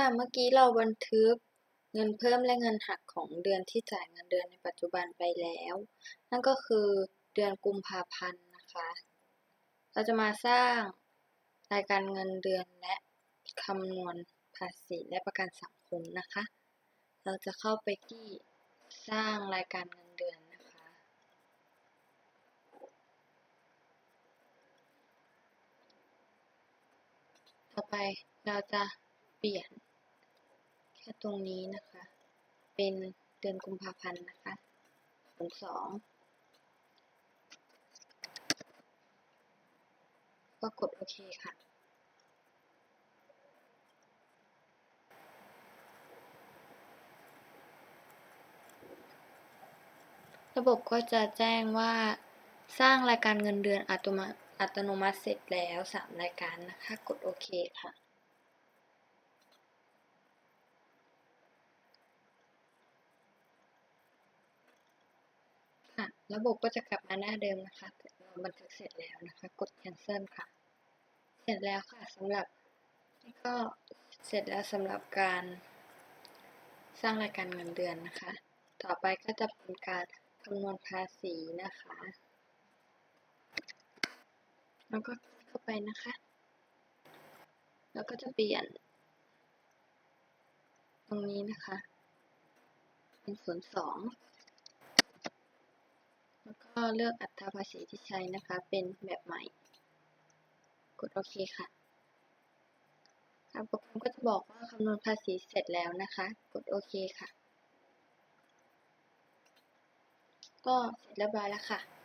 ค่ะ เมื่อกี้เราบันทึกเงินเพิ่มและเงินหักของเดือนที่จ่ายเงินเดือนในปัจจุบันไปแล้ว นั่นก็คือเดือนกุมภาพันธ์นะคะ เราจะมาสร้างรายการเงินเดือนและคำนวณภาษีและประกันสังคมนะคะ เราจะเข้าไปที่สร้างรายการเงินเดือนนะคะ ต่อไปเราจะเปลี่ยน แค่ตรงนี้นะคะ เป็นเดือนกุมภาพันธ์นะคะศูนย์สองก็กดโอเคค่ะ ระบบก็จะแจ้งว่าสร้างรายการเงินเดือนอัตโนมัติอัตโนมัติเสร็จแล้วสามรายการนะคะ กดโอเคค่ะ ค่ะ ระบบก็จะกลับมาหน้าเดิมนะคะเราบันทึกเสร็จแล้วนะคะ กด cancel ค่ะ เสร็จแล้วค่ะสำหรับนี่ก็เสร็จแล้วสำหรับการสร้างรายการเงินเดือนนะคะ ต่อไปก็จะเป็นการคำนวณภาษีนะคะ แล้วก็เข้าไปนะคะ แล้วก็จะเปลี่ยน ตรงนี้นะคะ เป็นศูนย์สอง แล้วก็เลือกอัตราภาษีที่ใช้นะคะ เป็นแบบใหม่ กดโอเคค่ะทางโปรแกรมก็จะบอกว่าคำนวณภาษีเสร็จแล้วนะคะ กดโอเคค่ะ ก็เสร็จเรียบร้อยแล้วค่ะ